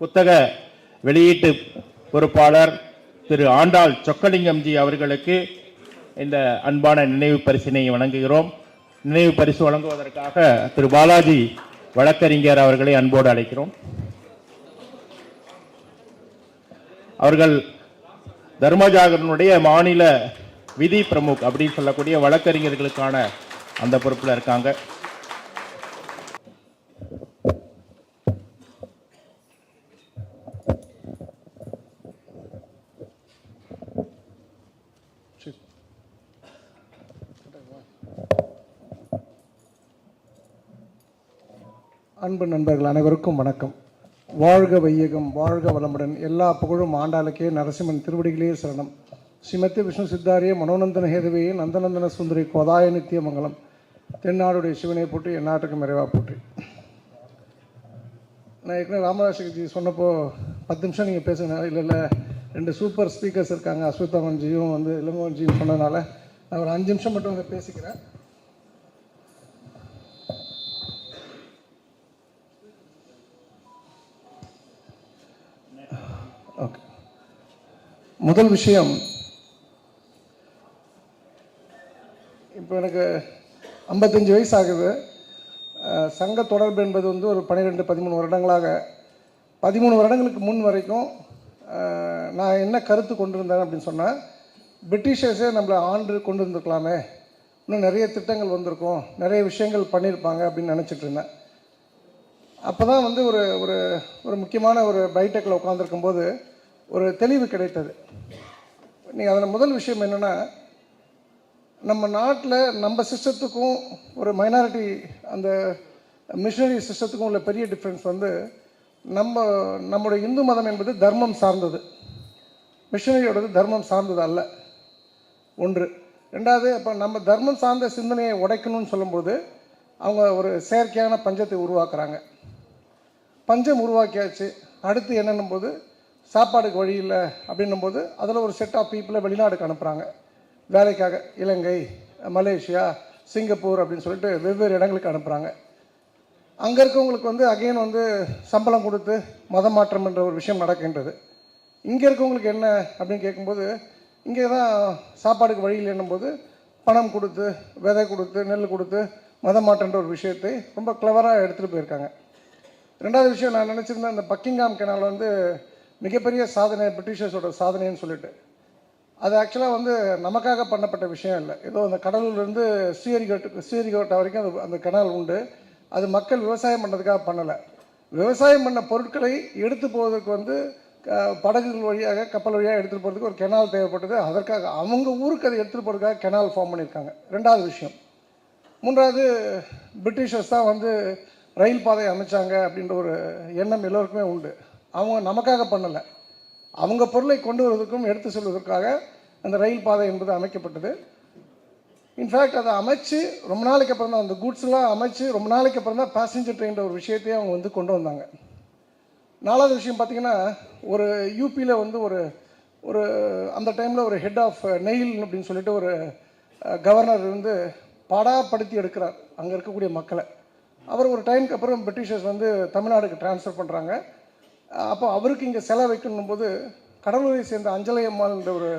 புத்தக வெளியீட்டு பொறுப்பாளர் திரு ஆண்டாள் சொக்கலிங்கம்ஜி அவர்களுக்கு இந்த அன்பான நினைவு பரிசினை வழங்குகிறோம். நினைவு பரிசு வழங்குவதற்காக திரு பாலாஜி வழக்கறிஞர் அவர்களை அன்போடு அழைக்கிறோம். அவர்கள் தர்மஜாகரனுடைய மாநில விதி பிரமுக் அப்படின்னு சொல்லக்கூடிய வழக்கறிஞர்களுக்கான அந்த பொறுப்பில் இருக்காங்க. அன்பு நண்பர்கள் அனைவருக்கும் வணக்கம். வாழ்க வையகம் வாழ்க வளமுடன். எல்லா புகழும் ஆண்டாளுக்கே நரசிம்மன் திருவடிகளே சரணம். ஸ்ரீமதி விஷ்ணு சித்தாரிய மனோநந்தன ஹேதுவையே நந்தநந்தன சுந்தரி கோதாய நித்திய மங்கலம் தென்னாடுடைய சிவனை போட்டு என் நாட்டுக்கு போட்டு நான் ஏற்கனவே ராமதாசகஜி சொன்னப்போ பத்து நிமிஷம் நீங்கள் பேசுங்க இல்லை இல்லை ரெண்டு சூப்பர் ஸ்பீக்கர்ஸ் இருக்காங்க. அஸ்வத்தாமன்ஜியும் வந்து இளங்கோவன்ஜியும் சொன்னதுனால நான் ஒரு அஞ்சு நிமிஷம் மட்டும் இதை பேசிக்கிறேன். முதல் விஷயம் இப்போ எனக்கு ஐம்பத்தஞ்சு வயசு ஆகுது சங்க தொடர்பு என்பது வந்து ஒரு பன்னிரெண்டு பதிமூணு வருடங்களாக பதிமூணு வருடங்களுக்கு முன் வரைக்கும் நான் என்ன கருத்து கொண்டிருந்தேன் அப்படின்னு சொன்னால் பிரிட்டிஷர்ஸே நம்மளை ஆண்டு கொண்டு வந்திருக்கலாமே. இன்னும் நிறைய திட்டங்கள் வந்திருக்கும். நிறைய விஷயங்கள் பண்ணியிருப்பாங்க அப்படின்னு நினச்சிட்டு இருந்தேன். அப்போ தான் வந்து ஒரு ஒரு ஒரு முக்கியமான ஒரு பைடெக்கில் உட்காந்துருக்கும்போது ஒரு தெளிவு கிடைத்தது. நீங்கள் அதில் முதல் விஷயம் என்னென்னா நம்ம நாட்டில் நம்ம சிஸ்டத்துக்கும் ஒரு மைனாரிட்டி அந்த மிஷினரி சிஸ்டத்துக்கும் உள்ள பெரிய டிஃப்ரென்ஸ் வந்து நம்ம நம்முடைய இந்து மதம் என்பது தர்மம் சார்ந்தது. மிஷினரியோடது தர்மம் சார்ந்தது அல்ல. ஒன்று. ரெண்டாவது இப்போ நம்ம தர்மம் சார்ந்த சிந்தனையை உடைக்கணும்னு சொல்லும்போது அவங்க ஒரு செயற்கையான பஞ்சத்தை உருவாக்குறாங்க. பஞ்சம் உருவாக்கியாச்சு. அடுத்து என்னன்னும் போது சாப்பாடுக்கு வழி இல்லை அப்படின்னும் போது அதில் ஒரு செட் ஆஃப் பீப்புளை வெளிநாடுக்கு அனுப்புகிறாங்க வேலைக்காக இலங்கை மலேசியா சிங்கப்பூர் அப்படின்னு சொல்லிட்டு வெவ்வேறு இடங்களுக்கு அனுப்புகிறாங்க அங்கே இருக்கவங்களுக்கு வந்து அகைன் வந்து சம்பளம் கொடுத்து மதம் மாற்றம் என்ற ஒரு விஷயம் நடக்கின்றது. இங்கே இருக்கவங்களுக்கு என்ன அப்படின்னு கேட்கும்போது இங்கே தான் சாப்பாடுக்கு வழி இல்லைன்னும் போது பணம் கொடுத்து விதை கொடுத்து நெல் கொடுத்து மதம் மாற்றன்ற ஒரு விஷயத்தை ரொம்ப கிளவராக எடுத்துகிட்டு போயிருக்காங்க. ரெண்டாவது விஷயம் நான் நினச்சிருந்தேன் அந்த பக்கிங்காம் கெனால் வந்து மிகப்பெரிய சாதனை பிரிட்டிஷர்ஸோட சாதனைன்னு சொல்லிட்டு. அது ஆக்சுவலாக வந்து நமக்காக பண்ணப்பட்ட விஷயம் இல்லை. ஏதோ அந்த கடலூர்லேருந்து ஸ்ரீஹரிகோட்டுக்கு ஸ்ரீஹரிகோட்டை வரைக்கும் அது அந்த கெனால் உண்டு. அது மக்கள் விவசாயம் பண்ணுறதுக்காக பண்ணலை. விவசாயம் பண்ண பொருட்களை எடுத்து போவதற்கு வந்து க- படகுகள் வழியாக கப்பல் வழியாக எடுத்துகிட்டு போகிறதுக்கு ஒரு கெனால் தேவைப்பட்டது. அதற்காக அவங்க ஊருக்கு அதை எடுத்துகிட்டு போகிறதுக்காக கெனால் ஃபார்ம் பண்ணியிருக்காங்க. ரெண்டாவது விஷயம். மூன்றாவது பிரிட்டிஷர்ஸ் தான் வந்து ரயில் பாதை அமைச்சாங்க அப்படின்ற ஒரு எண்ணம் எல்லோருக்குமே உண்டு. அவங்க நமக்காக பண்ணலை. அவங்க பொருளை கொண்டு வருவதற்கும் எடுத்து செல்வதற்காக அந்த ரயில் பாதை என்பது அமைக்கப்பட்டது. இன்ஃபேக்ட் அதை அமைச்சு ரொம்ப நாளைக்கு அப்புறம் தான் அந்த கூட்ஸ்லாம் அமைச்சு ரொம்ப நாளைக்கு அப்புறம் தான் பேசஞ்சர் ட்ரெயின்ற ஒரு விஷயத்தையே அவங்க வந்து கொண்டு வந்தாங்க. நாலாவது விஷயம் பார்த்தீங்கன்னா ஒரு யூபியில் வந்து ஒரு ஒரு அந்த டைமில் ஒரு ஹெட் ஆஃப் நெயில் அப்படின்னு சொல்லிட்டு ஒரு கவர்னர் வந்து பாடாப்படுத்தி எடுக்கிறார். அங்கே இருக்கக்கூடிய மக்களை. அவர் ஒரு டைமுக்கு அப்புறம் பிரிட்டிஷர்ஸ் வந்து தமிழ்நாடுக்கு ட்ரான்ஸ்ஃபர் பண்ணுறாங்க அப்போ அவருக்கு இங்கே செலை வைக்கணும் போது கடலூரை சேர்ந்த அஞ்சலை அம்மாள் என்ற ஒரு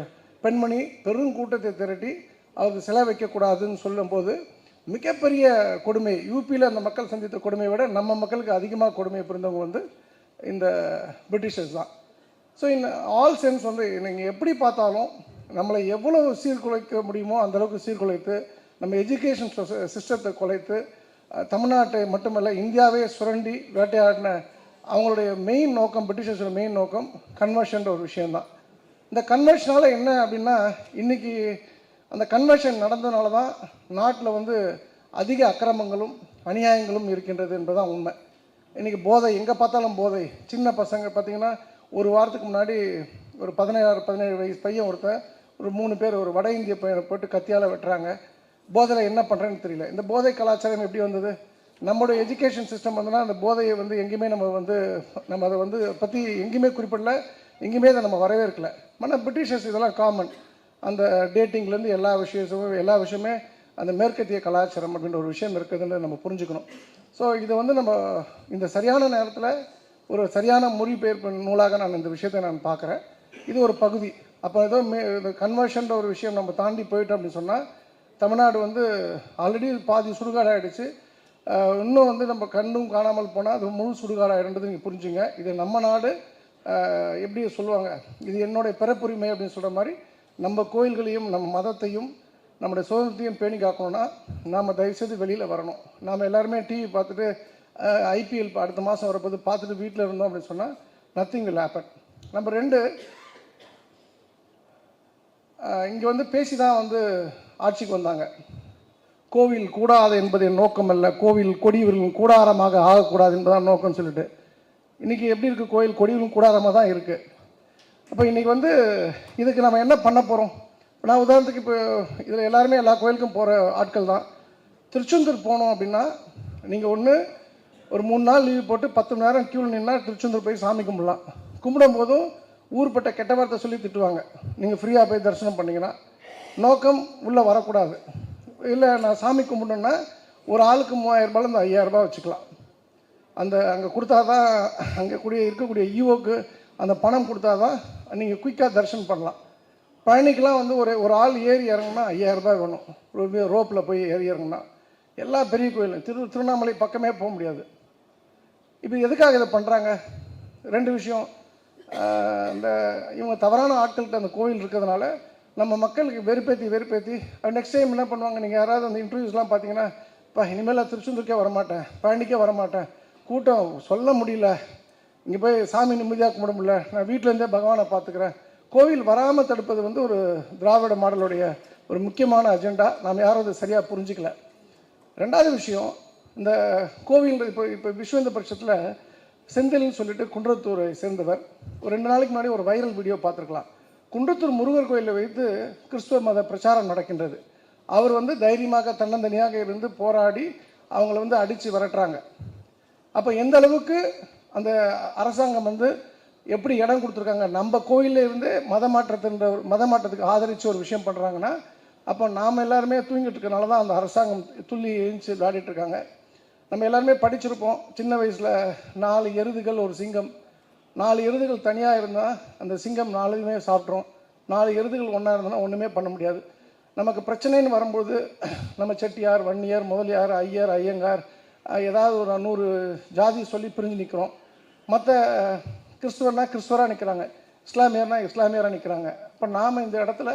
பெண்மணி பெரும் கூட்டத்தை திரட்டி அவருக்கு செலை வைக்கக்கூடாதுன்னு சொல்லும்போது மிகப்பெரிய கொடுமை யூபியில் அந்த மக்கள் சந்தித்த கொடுமையை விட நம்ம மக்களுக்கு அதிகமாக கொடுமை புரிந்தவங்க வந்து இந்த பிரிட்டிஷர்ஸ் தான். ஸோ இன் ஆல் சென்ஸ் வந்து நீங்கள் எப்படி பார்த்தாலும் நம்மளை எவ்வளவு சீர்குலைக்க முடியுமோ அந்த அளவுக்கு சீர்குலைத்து நம்ம எஜுகேஷன் சிஸ்டத்தை குலைத்து தமிழ்நாட்டை மட்டுமல்ல இந்தியாவே சுரண்டி வேட்டையாடின அவங்களுடைய மெயின் நோக்கம் பிரிட்டிஷர்ஸோட மெயின் நோக்கம் கன்வர்ஷன்ற ஒரு விஷயந்தான் இந்த கன்வர்ஷனால் என்ன அப்படின்னா இன்றைக்கி அந்த கன்வர்ஷன் நடந்ததுனால தான் நாட்டில் வந்து அதிக அக்கிரமங்களும் அநியாயங்களும் இருக்கின்றது என்பதுதான் உண்மை. இன்றைக்கி போதை எங்கே பார்த்தாலும் போதை. சின்ன பசங்க பார்த்திங்கன்னா ஒரு வாரத்துக்கு முன்னாடி ஒரு பதினேழு பதினேழு வயசு பையன் ஒருத்தன் ஒரு மூணு பேர் ஒரு வட இந்திய பையனை போட்டு கத்தியால் வெட்டுறாங்க. போதையில் என்ன பண்ணுறேன்னு தெரியல. இந்த போதை கலாச்சாரம் எப்படி வந்தது? நம்மளுடைய எஜுகேஷன் சிஸ்டம் வந்துன்னா அந்த போதையை வந்து எங்கேயுமே நம்ம வந்து நம்ம அதை வந்து பற்றி எங்கேயுமே குறிப்பிடல எங்கேயுமே அதை நம்ம வரவேற்கல. ஆனால் பிரிட்டிஷர்ஸ் இதெல்லாம் காமன் அந்த டேட்டிங்லேருந்து எல்லா விஷயமும் எல்லா விஷயமே அந்த மேற்கத்திய கலாச்சாரம் அப்படின்ற ஒரு விஷயம் இருக்குதுன்னு நம்ம புரிஞ்சுக்கணும். ஸோ இதை வந்து நம்ம இந்த சரியான நேரத்தில் ஒரு சரியான மொழிபெயர்ப்பு நூலாக நான் இந்த விஷயத்தை நான் பார்க்குறேன். இது ஒரு பகுதி. அப்போ ஏதோ மே கன்வர்ஷன்ற ஒரு விஷயம் நம்ம தாண்டி போயிட்டோம் அப்படின்னு சொன்னால் தமிழ்நாடு வந்து ஆல்ரெடி பாதி சுடுகாடாகிடுச்சு இன்னும் வந்து நம்ம கண்ணும் காணாமல் போனால் அது முழு சுடுகாடாயிடுன்றது நீங்கள் புரிஞ்சுங்க. இது நம்ம நாடு எப்படி சொல்லுவாங்க? இது என்னுடைய பிறப்புரிமை அப்படின்னு சொல்கிற மாதிரி நம்ம கோயில்களையும் நம்ம மதத்தையும் நம்முடைய சுதந்திரத்தையும் பேணி காக்கணும்னா நாம் தயவுசெய்து வெளியில் வரணும். நாம் எல்லாருமே டிவி பார்த்துட்டு ஐபிஎல் அடுத்த மாதம் வரப்போது பார்த்துட்டு வீட்டில் இருந்தோம் அப்படின்னு சொன்னால் நத்திங் வில் ஹேப்பன் நம்ம ரெண்டு இங்கே வந்து பேசி தான் வந்து ஆட்சிக்கு வந்தாங்க. கோவில் கூடாது என்பது என் நோக்கம் அல்ல. கோவில் கொடியூரின் கூடாரமாக ஆகக்கூடாது என்பதான் நோக்கம்னு சொல்லிட்டு. இன்றைக்கி எப்படி இருக்குது கோயில் கொடியூரின் கூடாரமாக தான் இருக்குது அப்போ இன்றைக்கி வந்து இதுக்கு நம்ம என்ன பண்ண போகிறோம் நான் உதாரணத்துக்கு இப்போ இதில் எல்லாருமே எல்லா கோயிலுக்கும் போகிற ஆட்கள் தான். திருச்செந்தூர் போனோம் அப்படின்னா நீங்கள் ஒன்று ஒரு மூணு நாள் லீவ் போட்டு பத்து மணி நேரம் க்யூவில் நின்னா திருச்செந்தூர் போய் சாமி கும்பிடலாம். கும்பிடும் போதும் ஊர்பட்ட கெட்ட வார்த்தை சொல்லி திட்டுவாங்க. நீங்கள் ஃப்ரீயாக போய் தரிசனம் பண்ணீங்கன்னா நோக்கம் உள்ளே வரக்கூடாது. இல்லை நான் சாமி கும்பிடணுன்னா ஒரு ஆளுக்கு மூவாயிரம் இந்த ஐயாயிரரூபா வச்சுக்கலாம். அந்த அங்கே கொடுத்தா தான் அங்கே கூடிய இருக்கக்கூடிய ஈவோக்கு அந்த பணம் கொடுத்தா தான் நீங்கள் குயிக்காக தரிசனம் பண்ணலாம். பழனிக்கெலாம் வந்து ஒரு ஒரு ஆள் ஏறி இறங்குனா ஐயாயிரம் ரூபாய் வேணும். ஒரு ரோப்பில் போய் ஏறி இறங்குனா. எல்லா பெரிய கோயிலும் திரு திருவண்ணாமலை பக்கமே போக முடியாது. இப்போ எதுக்காக இதை பண்ணுறாங்க ரெண்டு விஷயம். இந்த இவங்க தவறான ஆட்கள்கிட்ட அந்த கோயில் இருக்கிறதுனால நம்ம மக்களுக்கு வெறுப்பேற்றி வெறுப்பேற்றி நெக்ஸ்ட் டைம் என்ன பண்ணுவாங்க? நீங்கள் யாராவது அந்த இன்டர்வியூஸ்லாம் பார்த்தீங்கன்னா இப்போ இனிமேல் நான் திருச்செந்தூருக்கே வரமாட்டேன். பழனிக்கே வரமாட்டேன். கூட்டம் சொல்ல முடியல. இங்கே போய் சாமி நிம்மதியாக கும்பிட முடியல. நான் வீட்டிலேருந்தே பகவானை பார்த்துக்கிறேன் கோவில் வராமல் தடுப்பது வந்து ஒரு திராவிட மாடலுடைய ஒரு முக்கியமான அஜெண்டா நாம் யாரும் அதை சரியாக புரிஞ்சிக்கல. ரெண்டாவது விஷயம் இந்த கோவில் இப்போ இப்போ விஸ்வந்த பட்சத்தில் செந்தில்னு சொல்லிட்டு குன்றத்தூரை சேர்ந்தவர். ஒரு ரெண்டு நாளைக்கு முன்னாடி ஒரு வைரல் வீடியோ பார்த்துருக்கலாம் குன்றத்தூர் முருகர் கோயிலை வைத்து கிறிஸ்துவ மத பிரச்சாரம் நடக்கின்றது. அவர் வந்து தைரியமாக தன்னந்தனியாக இருந்து போராடி அவங்கள வந்து அடித்து விரட்டுறாங்க. அப்போ எந்த அளவுக்கு அந்த அரசாங்கம் வந்து எப்படி இடம் கொடுத்துருக்காங்க? நம்ம கோயிலில் இருந்து மத மாற்றத்தின்ற ஒரு- மத மாற்றத்துக்கு ஆதரித்து ஒரு விஷயம் பண்ணுறாங்கன்னா அப்போ நாம் எல்லாருமே தூங்கிட்டு இருக்கனால தான் அந்த அரசாங்கம் துள்ளி எழுந்து விளையாடிட்டு இருக்காங்க. நம்ம எல்லாருமே படிச்சிருப்போம். சின்ன வயசில் நாலு எருதுகள் ஒரு சிங்கம். நாலு எருதுகள் தனியாக இருந்தால் அந்த சிங்கம் நாலுமே சாப்பிட்றோம் நாலு எருதுகள் ஒன்றா இருந்ததுன்னா ஒன்றுமே பண்ண முடியாது. நமக்கு பிரச்சனைன்னு வரும்போது நம்ம செட்டியார் வன்னியர் முதலியார் ஐயர் ஐயங்கார் ஏதாவது ஒரு நூறு ஜாதி சொல்லி பிரிஞ்சு நிற்கிறோம் மற்ற கிறிஸ்துவர்னா கிறிஸ்துவராக நிற்கிறாங்க இஸ்லாமியர்னா இஸ்லாமியராக நிற்கிறாங்க அப்போ நாம் இந்த இடத்துல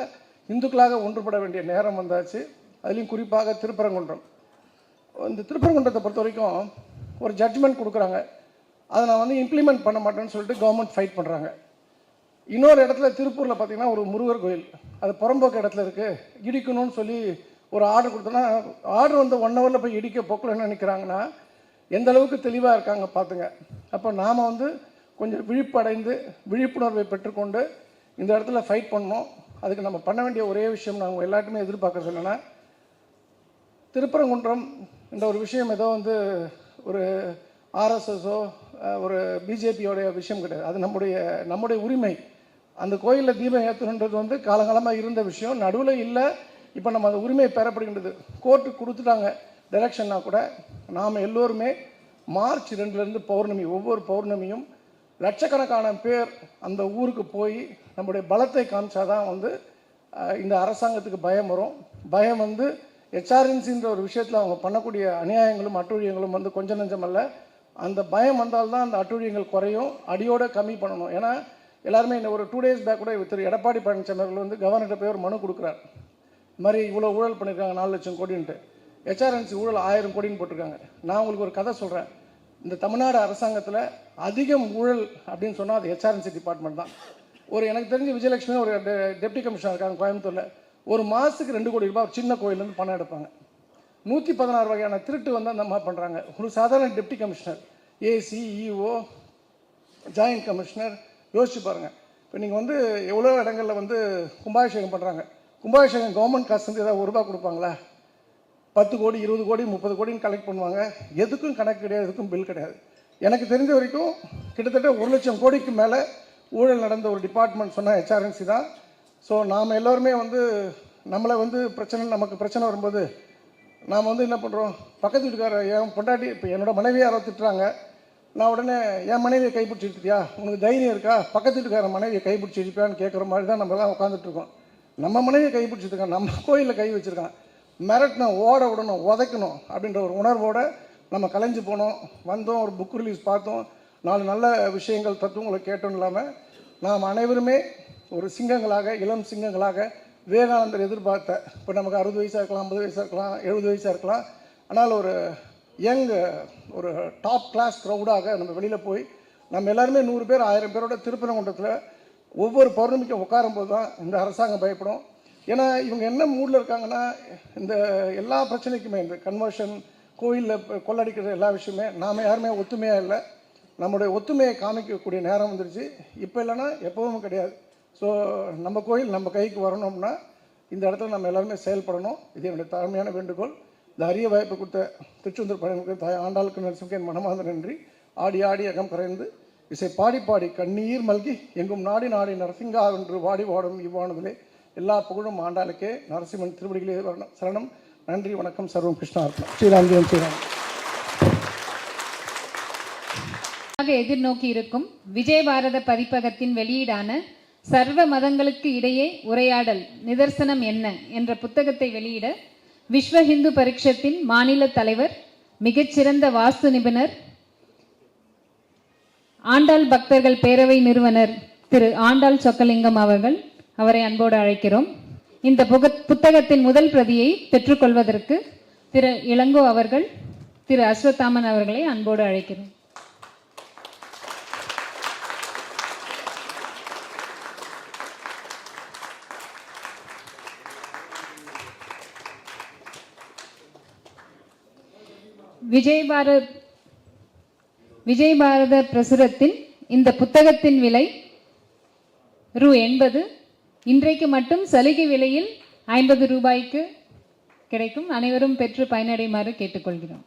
இந்துக்களாக ஒன்றுபட வேண்டிய நேரம் வந்தாச்சு. அதுலேயும் குறிப்பாக திருப்பரங்குன்றம். இந்த திருப்பரங்குன்றத்தை பொறுத்த வரைக்கும் ஒரு ஜட்ஜ்மெண்ட் கொடுக்குறாங்க. அதை நான் வந்து இம்ப்ளிமெண்ட் பண்ண மாட்டேன்னு சொல்லிட்டு கவர்மெண்ட் ஃபைட் பண்ணுறாங்க இன்னொரு இடத்துல திருப்பூரில் பார்த்தீங்கன்னா ஒரு முருகர் கோயில். அது புறம்போக்கு இடத்துல இருக்குது இடிக்கணும்னு சொல்லி ஒரு ஆர்டர் கொடுத்தோன்னா ஆர்டர் வந்து ஒன் ஹவரில் போய் இடிக்க போக்கலன்னு நினைக்கிறாங்கன்னா எந்த அளவுக்கு தெளிவாக இருக்காங்க பார்த்துங்க அப்போ நாம் வந்து கொஞ்சம் விழிப்படைந்து விழிப்புணர்வை பெற்றுக்கொண்டு இந்த இடத்துல ஃபைட் பண்ணோம் அதுக்கு நம்ம பண்ண வேண்டிய ஒரே விஷயம் நாங்கள் எல்லாருக்குமே எதிர்பார்க்குறது என்னென்னா திருப்பரங்குன்றம் என்ற ஒரு விஷயம் ஏதோ வந்து ஒரு ஆர்எஸ்எஸோ ஒரு பிஜேபியோடைய விஷயம் கிடையாது. அது நம்முடைய நம்முடைய உரிமை. அந்த கோயிலில் தீபம் ஏற்றணுன்றது வந்து காலங்காலமாக இருந்த விஷயம். நடுவில் இல்லை. இப்போ நம்ம அந்த உரிமை பெறப்படுகின்றது. கோர்ட்டு கொடுத்துட்டாங்க. டைரக்ஷன்னா கூட நாம் எல்லோருமே மார்ச் ரெண்டுலேருந்து பௌர்ணமி ஒவ்வொரு பௌர்ணமியும் லட்சக்கணக்கான பேர் அந்த ஊருக்கு போய் நம்முடைய பலத்தை காமிச்சாதான் வந்து இந்த அரசாங்கத்துக்கு பயம் வரும். பயம் வந்து ஹெச்ஆர்என்சின்ற ஒரு விஷயத்தில் அவங்க பண்ணக்கூடிய அநியாயங்களும் அட்டுழியங்களும் வந்து கொஞ்சம் நஞ்சமல்ல அந்த பயம் வந்தால்தான் அந்த அட்டுழியங்கள் குறையும். அடியோடு கம்மி பண்ணணும். ஏன்னா எல்லாருமே இந்த ஒரு டூ டேஸ் பேக் கூட திரு எடப்பாடி பழனிசாமி அவர்கள் வந்து கவர்னர்கிட்ட போய் ஒரு மனு கொடுக்குறாரு. இது மாதிரி இவ்வளோ ஊழல் பண்ணியிருக்காங்க நாலு லட்சம் கோடின்ட்டு. ஹெச்ஆர்என்சி ஊழல் ஆயிரம் கோடின்னு போட்டிருக்காங்க. நான் உங்களுக்கு ஒரு கதை சொல்கிறேன் இந்த தமிழ்நாடு அரசாங்கத்தில் அதிகம் ஊழல் அப்படின்னு சொன்னால் அது ஹெச்ஆர்என்சி டிபார்ட்மெண்ட் தான். ஒரு எனக்கு தெரிஞ்ச விஜயலட்சுமி ஒரு டெ- டெப்டி கமிஷனர் இருக்காங்க கோயம்புத்தூரில். ஒரு மாதத்துக்கு ரெண்டு கோடி ரூபாய் ஒரு சின்ன கோயிலேருந்து பணம் எடுப்பாங்க. நூற்றி பதினாறு வகையான திருட்டு வந்து அந்த அம்மா பண்ணுறாங்க ஒரு சாதாரண deputy commissioner AC EO joint commissioner யோசிச்சு பாருங்கள் இப்போ நீங்கள் வந்து எவ்வளோ இடங்களில் வந்து கும்பாபிஷேகம் பண்ணுறாங்க கும்பாபிஷேகம் கவர்மெண்ட் காசு வந்து ஏதாவது ஒரு ரூபா கொடுப்பாங்களா? பத்து கோடி இருபது கோடி முப்பது கோடின்னு கலெக்ட் பண்ணுவாங்க. எதுக்கும் கணக்கு கிடையாது எதுக்கும் பில் கிடையாது. எனக்கு தெரிஞ்ச வரைக்கும் கிட்டத்தட்ட ஒரு லட்சம் கோடிக்கு மேலே ஊழல் நடந்த ஒரு டிபார்ட்மெண்ட் சொன்னால் ஹெச்ஆர்என்சி தான். ஸோ நாம் எல்லோருமே வந்து நம்மளை வந்து பிரச்சனை நமக்கு பிரச்சனை வரும்போது நாம் வந்து என்ன பண்ணுறோம் பக்கத்து வீட்டுக்கார என் பொண்டாட்டி இப்போ என்னோட மனைவி யாரோ திட்டுறாங்க. நான் உடனே என் மனைவியை கைப்பிடிச்சி இழுத்துட்டியா உனக்கு தைரியம் இருக்கா? பக்கத்து வீட்டுக்கார மனைவியை கைப்பிடிச்சி இழுப்பியான்னு கேட்குற மாதிரி தான் நம்ம எல்லாம் உட்காந்துட்ருக்கோம் நம்ம மனைவியை கைப்பிடிச்சிருக்கான். நம்ம கோயிலில் கை வச்சுருக்கான். மிரட்டணும் ஓட விடணும் உதைக்கணும் அப்படின்ற ஒரு உணர்வோடு நம்ம கலைஞ்சு போனோம். வந்தோம் ஒரு புக் ரிலீஸ் பார்த்தோம். நாலு நல்ல விஷயங்கள் தத்துவங்களை கேட்டோம் இல்லாமல் நாம் அனைவருமே ஒரு சிங்கங்களாக இளம் சிங்கங்களாக விவேகானந்தர் எதிர்பார்த்த இப்போ நமக்கு அறுபது வயசாக இருக்கலாம் ஐம்பது வயசாக இருக்கலாம் எழுபது வயசாக இருக்கலாம். ஆனால் ஒரு யங் ஒரு டாப் கிளாஸ் க்ரௌடாக நம்ம வெளியில் போய் நம்ம எல்லாருமே நூறு பேர் ஆயிரம் பேரோட திருப்பரங்குன்றத்தில் ஒவ்வொரு பௌர்ணமிக்கும் உட்காரும்போது தான் இந்த அரசாங்கம் பயப்படும். ஏன்னா இவங்க என்ன மூடில் இருக்காங்கன்னா இந்த எல்லா பிரச்சனைக்குமே இந்த கன்வர்ஷன் கோயிலில் கொள்ளடிக்கிற எல்லா விஷயமே நாம் யாருமே ஒத்துமையாக இல்லை. நம்முடைய ஒத்துமையை காமிக்கக்கூடிய நேரம் வந்துடுச்சு இப்போ இல்லைன்னா எப்பவும் கிடையாது. ஸோ நம்ம கோயில் நம்ம கைக்கு வரணும்னா இந்த இடத்துல நம்ம எல்லாருமே செயல்படணும். இது என்னுடைய தாழ்மையான வேண்டுகோள். இந்த அரிய வாய்ப்பு கொடுத்த திருச்செந்தூர் பழனிக்கு தாய் ஆண்டாளுக்கு நரசிம்கே என் மனமார்ந்த நன்றி. ஆடி ஆடி அகம் கரைந்து இசை பாடி பாடி கண்ணீர் மல்கி எங்கும் நாடி நாடி நரசிங்கா என்று வாடி வாடும் இவ்வானதிலே எல்லா புகழும் ஆண்டாளுக்கே. நரசிம்மன் திருவடிகளே வரணும். சரணம். நன்றி வணக்கம். சர்வம் கிருஷ்ணா அர்ப்பணம் ஸ்ரீராம். ஜெயம் ஸ்ரீராம் எதிர்நோக்கி இருக்கும் விஜய பாரத பதிப்பகத்தின் வெளியீடான சர்வ மதங்களுக்கு இடையே உரையாடல் நிதர்சனம் என்ன என்ற புத்தகத்தை வெளியிட விஸ்வ ஹிந்து பரிஷத்தின் மாநில தலைவர் மிகச்சிறந்த வாஸ்து நிபுணர் ஆண்டாள் பக்தர்கள் பேரவை நிறுவனர் திரு ஆண்டாள் சொக்கலிங்கம் அவர்கள் அவரை அன்போடு அழைக்கிறோம். இந்த புக- புத்தகத்தின் முதல் பிரதியை பெற்றுக்கொள்வதற்கு திரு இளங்கோ அவர்கள் திரு அஸ்வத்தாமன் அவர்களை அன்போடு அழைக்கிறோம். விஜய் பாரத் விஜய் பாரத பிரசுரத்தின் இந்த புத்தகத்தின் விலை ரூ எண்பது. இன்றைக்கு மட்டும் சலுகை விலையில் ஐம்பது ரூபாய்க்கு கிடைக்கும். அனைவரும் பெற்று பயனடையுமாறு கேட்டுக்கொள்கிறோம்.